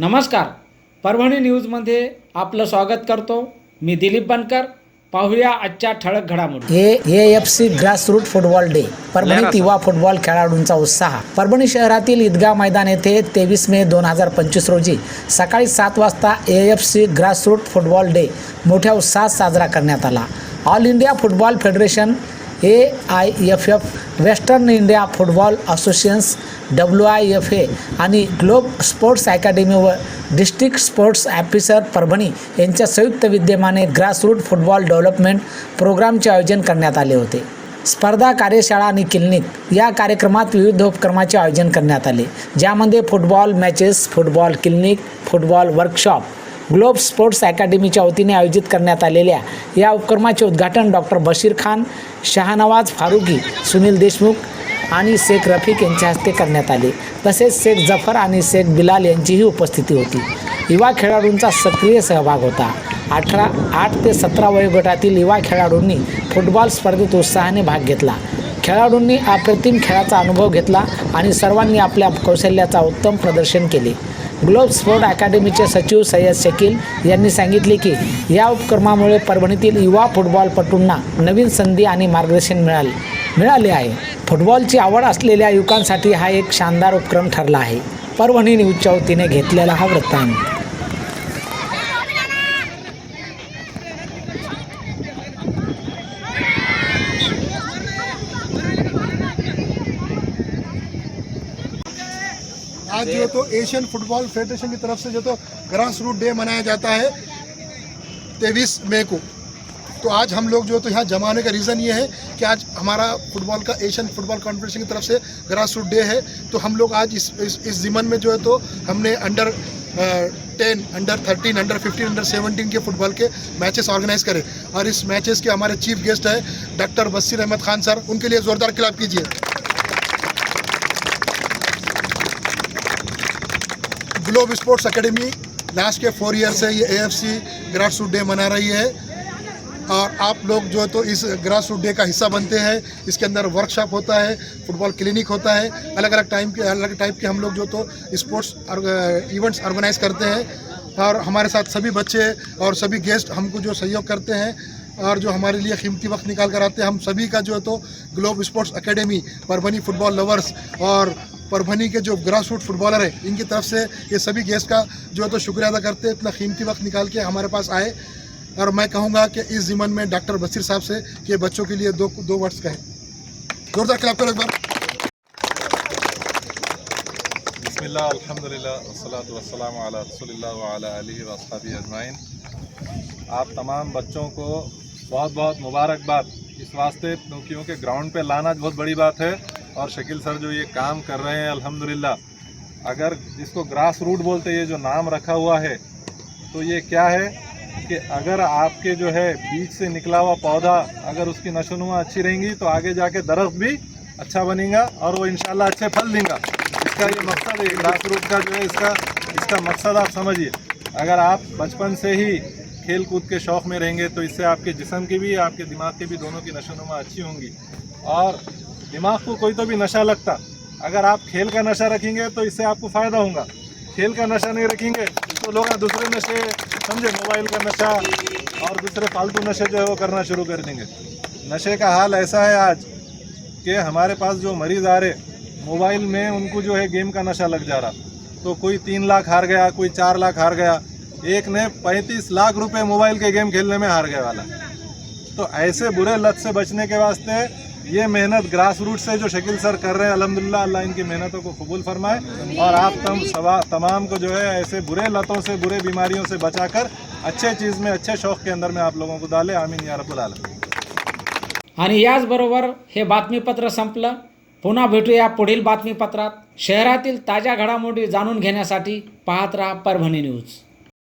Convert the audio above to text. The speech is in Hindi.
नमस्कार. परभणी न्यूजमध्ये आपलं स्वागत करतो. मी दिलीप बनकर. पाहूया आजच्या ठळक घडामोडी. A F C grassroot football day परभणीत युवा फुटबॉल खेळाडूंचा उत्साह. परभणी शहरातील ईदगाह मैदान येथे तेवीस मे दोन हजार पंचवीस रोजी सकाळी सात वाजता A F C grassroot football day मोठ्या उत्साहात साजरा करण्यात आला. All India football federation A I F F western India football associations W I F A आणि ग्लोब स्पोर्ट्स अकॅडमी व डिस्ट्रिक्ट स्पोर्ट्स ऑफिसर परभणी यांच्या संयुक्त विद्यमाने ग्रासरूट फुटबॉल डेव्हलपमेंट प्रोग्रामचे आयोजन करण्यात आले होते. स्पर्धा कार्यशाळा आणि क्लिनिक या कार्यक्रमात विविध उपक्रमाचे आयोजन करण्यात आले ज्यामध्ये football matches football clinic football workshop globe sports अकॅडमीच्या वतीने आयोजित करण्यात आलेल्या या उपक्रमाचे उद्घाटन डॉक्टर बशीर खान शहानवाज फारुकी सुनील देशमुख आणि शेख रफिक यांच्या हस्ते करण्यात आले. तसेच शेख जफर आणि शेख बिलाल यांचीही उपस्थिती होती. युवा खेळाडूंचा सक्रिय सहभाग होता. अठरा आठ ते सतरा वयोगटातील युवा खेळाडूंनी फुटबॉल स्पर्धेत उत्साहाने भाग घेतला. खेळाडूंनी अप्रतिम खेळाचा अनुभव घेतला आणि सर्वांनी आपल्या कौशल्याचा उत्तम प्रदर्शन केले. ग्लोब स्पोर्ट अकॅडमीचे सचिव सय्यद शकील यांनी सांगितले की या उपक्रमामुळे परभणीतील युवा फुटबॉलपटूंना नवीन संधी आणि मार्गदर्शन मिळाले मिळाले आहे. फुटबॉलची आवड असलेल्या युवकांसाठी हा एक शानदार उपक्रम ठरला आहे. परभणी न्यूजच्या वतीने घेतलेला हा वृत्तांत. आज जो तो एशियन फुटबॉल फेडरेशन की तरफ़ से जो तो ग्रास रूट डे मनाया जाता है तेईस मई को। तो आज हम लोग जो तो यहाँ जमा होने का रीज़न ये है कि आज हमारा फुटबॉल का एशियन फुटबॉल कॉन्फेडरेशन की तरफ़ से ग्रास रूट डे है। तो हम लोग आज इस इस, इस ज़िमन में जो है तो हमने under ten under thirteen under fifteen under seventeen के फुटबॉल के मैचेस ऑर्गेनाइज करें। और इस मैचेस के हमारे चीफ गेस्ट है डॉक्टर बसीर अहमद खान सर उनके लिए ज़ोरदार क्लाप कीजिए। ग्लोब स्पोर्ट्स एकेडमी लास्ट के फोर ईयर से ये A F C grass root day मना रही है। और आप लोग जो है तो इस ग्रास रूट डे का हिस्सा बनते हैं। इसके अंदर वर्कशॉप होता है फुटबॉल क्लिनिक होता है। अलग अलग टाइम के अलग टाइप के हम लोग जो तो स्पोर्ट्स इवेंट्स ऑर्गेनाइज करते हैं। और हमारे साथ सभी बच्चे और सभी गेस्ट हमको जो सहयोग करते हैं और जो हमारे लिए कीमती वक्त निकाल कर आते हैं, हम सभी का जो है तो globe sports academy Parbhani football lovers और परभनी के जो ग्रास रूट फुटबॉलर हैं, इनकी तरफ़ से ये सभी गेस्ट का जो है तो शुक्रिया अदा करते इतना कीमती वक्त निकाल के हमारे पास आए और मैं कहूँगा कि इस ज़िमन में डॉक्टर बसीर साहब से कि बच्चों के लिए दो दो वर्ड्स कहें। जोरदार खिलाफ करो एक बार। अजमाइन। आप तमाम बच्चों को बहुत बहुत मुबारकबाद। इस वास्ते, क्योंकि ग्राउंड पे लाना बहुत बड़ी बात है। और शकील सर जो ये काम कर रहे हैं, अल्हम्दुलिल्लाह। अगर इसको ग्रास रूट बोलते ये जो नाम रखा हुआ है तो ये क्या है कि अगर आपके जो है बीज से निकला हुआ पौधा, अगर उसकी नशोनुमा अच्छी रहेंगी तो आगे जाके दरख्त भी अच्छा बनेगा और वो इंशाल्लाह अच्छे फल देगा। इसका ये मकसद है ग्रास रूट का जो है, इसका इसका मकसद आप समझिए। अगर आप बचपन से ही खेल कूद के शौक़ में रहेंगे तो इससे आपके जिस्म की भी, आपके दिमाग की भी दोनों की नशोनुमा अच्छी होंगी। और दिमाग को कोई तो भी नशा लगता। अगर आप खेल का नशा रखेंगे तो इससे आपको फ़ायदा होगा। खेल का नशा नहीं रखेंगे तो लोग दूसरे नशे, समझे? मोबाइल का नशा और दूसरे फालतू नशे जो है वो करना शुरू कर देंगे। नशे का हाल ऐसा है आज कि हमारे पास जो मरीज़ आ रहे, मोबाइल में उनको जो है गेम का नशा लग जा रहा। तो कोई तीन लाख हार गया, कोई चार लाख हार गया, एक ने पैंतीस लाख रुपए मोबाइल के गेम खेलने में हार गया वाला। तो ऐसे बुरे लत से बचने के वास्ते ये मेहनत ग्रास रूट से जो शकील सर कर रहे हैं अलहमदिल्ला अल्लाह इनकी मेहनतों को कबूल फरमाए। और आप तम सवा तमाम को जो है ऐसे बुरे लतों से बुरे बीमारियों से बचाकर अच्छे चीज़ में अच्छे शौक़ के अंदर में आप लोगों को डाले। आमीन या रब्बुल आलमीन। आणि याचबरोबर हे बातमीपत्र संपलं. पुन्हा भेटूया पुढील बातमीपत्रात. शहरातील ताज्या घडामोडी जाणून घेण्यासाठी पाहत राहा परभणी न्यूज.